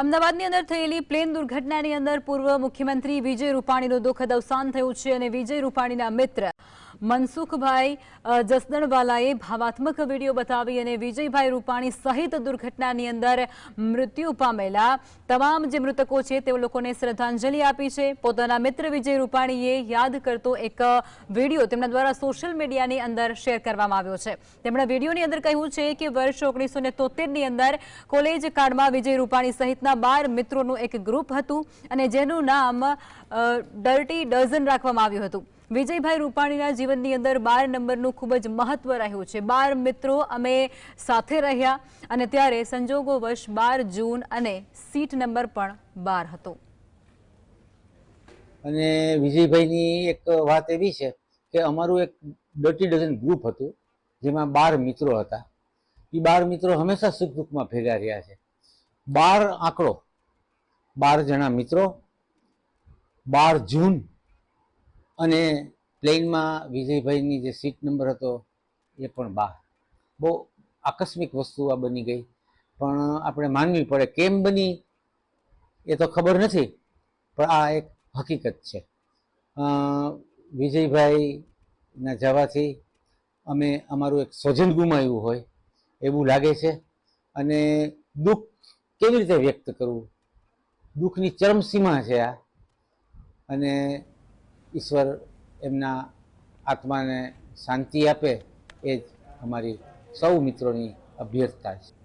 અમદાવાદની અંદર થયેલી પ્લેન દુર્ઘટનાની અંદર પૂર્વ મુખ્યમંત્રી વિજય રૂપાણીનું દુઃખદ અવસાન થયું છે અને વિજય રૂપાણીના મિત્ર મનસુખભાઈ જસદણવાલાએ ભાવાત્મક વીડિયો બતાવી અને વિજયભાઈ રૂપાણી સહિત દુર્ઘટનાની અંદર મૃત્યુ પામેલા તમામ જે મૃતકો છે તે લોકોને શ્રદ્ધાંજલિ આપી છે. પોતાના મિત્ર વિજય રૂપાણીએ યાદ કરતો એક વીડિયો તેમના દ્વારા સોશિયલ મીડિયાની અંદર શેર કરવામાં આવ્યો છે. તેમણે વિડીયોની અંદર કહ્યું છે કે વર્ષ ઓગણીસો ને તોતેરની અંદર કોલેજ કાળમાં વિજય રૂપાણી સહિતના બાર મિત્રોનું એક ગ્રુપ હતું અને જેનું નામ ડર્ટી ડઝન રાખવામાં આવ્યું હતું. વિજયભાઈ રૂપાણીના જીવનની અંદર બાર નંબરનું ખૂબ જ મહત્વ રહ્યું છે. બાર મિત્રો અમે સાથે રહ્યા અને ત્યારે સંજોગોવશ બાર જૂન અને સીટ નંબર પણ બાર હતો. અને વિજયભાઈની એક વાત એવી છે કે અમારું એક ડર્ટી ડઝન ગ્રુપ હતું જેમાં બાર મિત્રો હતા. એ બાર મિત્રો હંમેશા સુખ દુઃખમાં ભેગા રહ્યા છે. બાર આંકડો, બાર જણા મિત્રો, બાર જૂન અને પ્લેનમાં વિજયભાઈની જે સીટ નંબર હતો, એ પણ બાર બહુ આકસ્મિક વસ્તુ આ બની ગઈ. પણ આપણે માનવી પડે કેમ બની, એ તો ખબર નથી, પણ આ એક હકીકત છે. વિજયભાઈના જવાથી અમે અમારું એક સ્વજન ગુમાવ્યું હોય એવું લાગે છે. અને દુઃખ કેવી રીતે વ્યક્ત કરવું? દુઃખની ચરમસીમા છે આ. અને ઈશ્વર એમના આત્માને શાંતિ આપે એ જ અમારી સૌ મિત્રોની અભ્યર્થતા છે.